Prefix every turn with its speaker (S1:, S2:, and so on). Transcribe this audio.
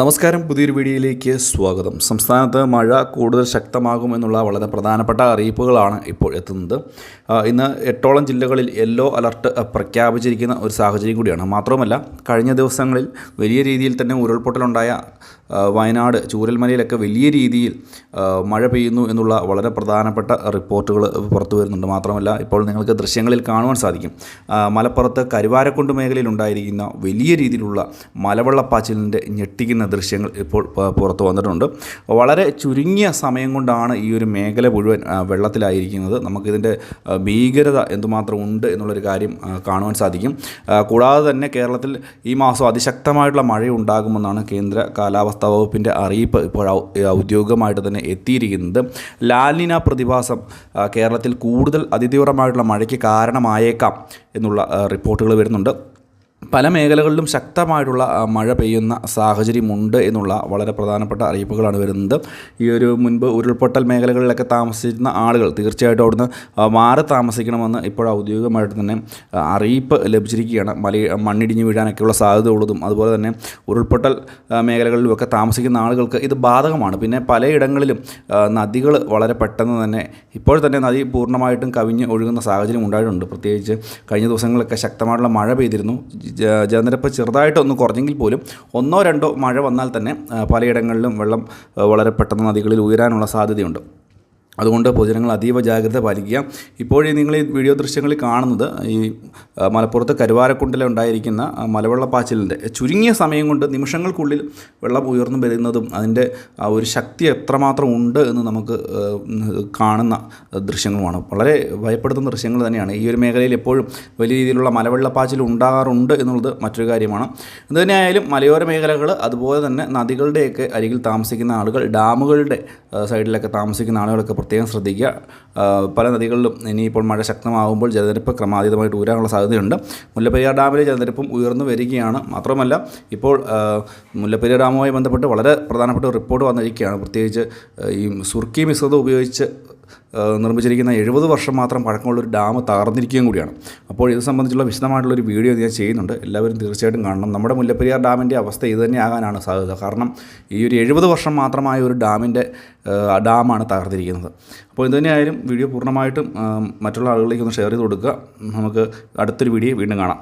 S1: നമസ്കാരം. പുതിയൊരു വീഡിയോയിലേക്ക് സ്വാഗതം. സംസ്ഥാനത്ത് മഴ കൂടുതൽ ശക്തമാകുമെന്നുള്ള വളരെ പ്രധാനപ്പെട്ട അറിയിപ്പുകളാണ് ഇപ്പോൾ എത്തുന്നത്. ഇന്ന് എട്ടോളം ജില്ലകളിൽ യെല്ലോ അലർട്ട് പ്രഖ്യാപിച്ചിരിക്കുന്ന ഒരു സാഹചര്യം കൂടിയാണ്. മാത്രമല്ല കഴിഞ്ഞ ദിവസങ്ങളിൽ വലിയ രീതിയിൽ തന്നെ ഉരുൾപൊട്ടലുണ്ടായ വയനാട് ചൂരൽമലയിലൊക്കെ വലിയ രീതിയിൽ മഴ പെയ്യുന്നു എന്നുള്ള വളരെ പ്രധാനപ്പെട്ട റിപ്പോർട്ടുകൾ പുറത്തു വരുന്നുണ്ട്. മാത്രമല്ല ഇപ്പോൾ നിങ്ങൾക്ക് ദൃശ്യങ്ങളിൽ കാണുവാൻ സാധിക്കും. മലപ്പുറത്ത് കരുവാരക്കുണ്ട് മേഖലയിൽ ഉണ്ടായിരിക്കുന്ന വലിയ രീതിയിലുള്ള മലവെള്ളപ്പാച്ചിലിന്റെ ഞെട്ടിക്കുന്ന ദൃശ്യങ്ങൾ ഇപ്പോൾ പുറത്തു വന്നിട്ടുണ്ട്. വളരെ ചുരുങ്ങിയ സമയം കൊണ്ടാണ് ഈ ഒരു മേഖല മുഴുവൻ വെള്ളത്തിലായിരിക്കുന്നത്. നമുക്കിതിന്റെ ഭീകരത എന്തുമാത്രം ഉണ്ട് എന്നുള്ളൊരു കാര്യം കാണുവാൻ സാധിക്കും. കൂടാതെ തന്നെ കേരളത്തിൽ ഈ മാസം അതിശക്തമായിട്ടുള്ള മഴ ഉണ്ടാകുമെന്നാണ് കേന്ദ്ര കാലാവസ്ഥാ വകുപ്പിന്റെ അറിയിപ്പ് ഇപ്പോൾ ഔദ്യോഗികമായിട്ട് തന്നെ എത്തിയിരിക്കുന്നത്. ലാലിന പ്രതിഭാസം കേരളത്തിൽ കൂടുതൽ അതിതീവ്രമായിട്ടുള്ള മഴയ്ക്ക് കാരണമായേക്കാം എന്നുള്ള റിപ്പോർട്ടുകൾ വരുന്നുണ്ട്. പല മേഖലകളിലും ശക്തമായിട്ടുള്ള മഴ പെയ്യുന്ന സാഹചര്യമുണ്ട് എന്നുള്ള വളരെ പ്രധാനപ്പെട്ട അറിയിപ്പുകളാണ് വരുന്നത്. ഈ ഒരു മുൻപ് ഉരുൾപൊട്ടൽ മേഖലകളിലൊക്കെ താമസിച്ചിരുന്ന ആളുകൾ തീർച്ചയായിട്ടും അവിടുന്ന് മാറി താമസിക്കണമെന്ന് ഇപ്പോൾ ഔദ്യോഗികമായിട്ട് തന്നെ അറിയിപ്പ് ലഭിച്ചിരിക്കുകയാണ്. മല മണ്ണിടിഞ്ഞ് വീഴാനൊക്കെയുള്ള സാധ്യതയുള്ളതും അതുപോലെ തന്നെ ഉരുൾപൊട്ടൽ മേഖലകളിലുമൊക്കെ താമസിക്കുന്ന ആളുകൾക്ക് ഇത് ബാധകമാണ്. പിന്നെ പലയിടങ്ങളിലും നദികൾ വളരെ പെട്ടെന്ന് തന്നെ ഇപ്പോൾ തന്നെ നദി പൂർണമായിട്ടും കവിഞ്ഞ് ഒഴുകുന്ന സാഹചര്യം ഉണ്ടായിട്ടുണ്ട്. പ്രത്യേകിച്ച് കഴിഞ്ഞ ദിവസങ്ങളിലൊക്കെ ശക്തമായിട്ടുള്ള മഴ പെയ്തിരുന്നു. ജലനിരപ്പ് ചെറുതായിട്ടൊന്ന് കുറഞ്ഞെങ്കിൽ പോലും ഒന്നോ രണ്ടോ മഴ വന്നാൽ തന്നെ പലയിടങ്ങളിലും വെള്ളം വളരെ പെട്ടെന്ന് നദികളിൽ ഉയരാനുള്ള സാധ്യതയുണ്ട്. അതുകൊണ്ട് പൊതുജനങ്ങൾ അതീവ ജാഗ്രത പാലിക്കുക. ഇപ്പോഴേ നിങ്ങൾ ഈ വീഡിയോ ദൃശ്യങ്ങളിൽ കാണുന്നത് ഈ മലപ്പുറത്ത് കരുവാരക്കുണ്ടിലെ ഉണ്ടായിരിക്കുന്ന ആ, മലവെള്ളപ്പാച്ചിലിന്റെ ചുരുങ്ങിയ സമയം കൊണ്ട് നിമിഷങ്ങൾക്കുള്ളിൽ വെള്ളം ഉയർന്നു വരുന്നതും അതിന്റെ ആ ഒരു ശക്തി എത്രമാത്രം ഉണ്ട് എന്ന് നമുക്ക് കാണുന്ന ദൃശ്യങ്ങളുമാണ്. വളരെ ഭയപ്പെടുത്തുന്ന ദൃശ്യങ്ങൾ തന്നെയാണ്. ഈ ഒരു മേഖലയിൽ എപ്പോഴും വലിയ രീതിയിലുള്ള മലവെള്ളപ്പാച്ചിൽ ഉണ്ടാകാറുണ്ട് എന്നുള്ളത് മറ്റൊരു കാര്യമാണ്. എന്തുതന്നെയായാലും മലയോര മേഖലകൾ അതുപോലെ തന്നെ നദികളുടെയൊക്കെ അരികിൽ താമസിക്കുന്ന ആളുകൾ ഡാമുകളുടെ സൈഡിലൊക്കെ താമസിക്കുന്ന ആളുകളൊക്കെ പ്രത്യേകം ശ്രദ്ധിക്കുക. പല നദികളിലും ഇനിയിപ്പോൾ മഴ ശക്തമാകുമ്പോൾ ജലനിരപ്പ് ക്രമാതീതമായിട്ട് ഉയരാനുള്ള സാധ്യതയുണ്ട്. മുല്ലപ്പെരിയാർ ഡാമിലെ ജലനിരപ്പും ഉയർന്നു വരികയാണ്. മാത്രമല്ല ഇപ്പോൾ മുല്ലപ്പെരിയാർ ഡാമുമായി ബന്ധപ്പെട്ട് വളരെ പ്രധാനപ്പെട്ട റിപ്പോർട്ട് വന്നിരിക്കുകയാണ്. പ്രത്യേകിച്ച് ഈ സുർക്കി മിശ്രിതം ഉപയോഗിച്ച് നിർമ്മിച്ചിരിക്കുന്ന എഴുപത് വർഷം മാത്രം പഴക്കമുള്ള ഒരു ഡാം തകർന്നിരിക്കുകയും കൂടിയാണ്. അപ്പോൾ ഇത് സംബന്ധിച്ചുള്ള വിശദമായിട്ടുള്ള ഒരു വീഡിയോ ഞാൻ ചെയ്യുന്നുണ്ട്. എല്ലാവരും തീർച്ചയായിട്ടും കാണണം. നമ്മുടെ മുല്ലപ്പെരിയാർ ഡാമിന്റെ അവസ്ഥ ഇത് തന്നെ സാധ്യത. കാരണം ഈ ഒരു എഴുപത് വർഷം മാത്രമായ ഒരു ഡാമിന്റെ ഡാമാണ് തകർന്നിരിക്കുന്നത്. അപ്പോൾ ഇത് തന്നെയായാലും വീഡിയോ പൂർണമായിട്ടും മറ്റുള്ള ആളുകളിലേക്ക് ഒന്ന് ഷെയർ ചെയ്ത് കൊടുക്കുക. നമുക്ക് അടുത്തൊരു വീഡിയോ വീണ്ടും കാണാം.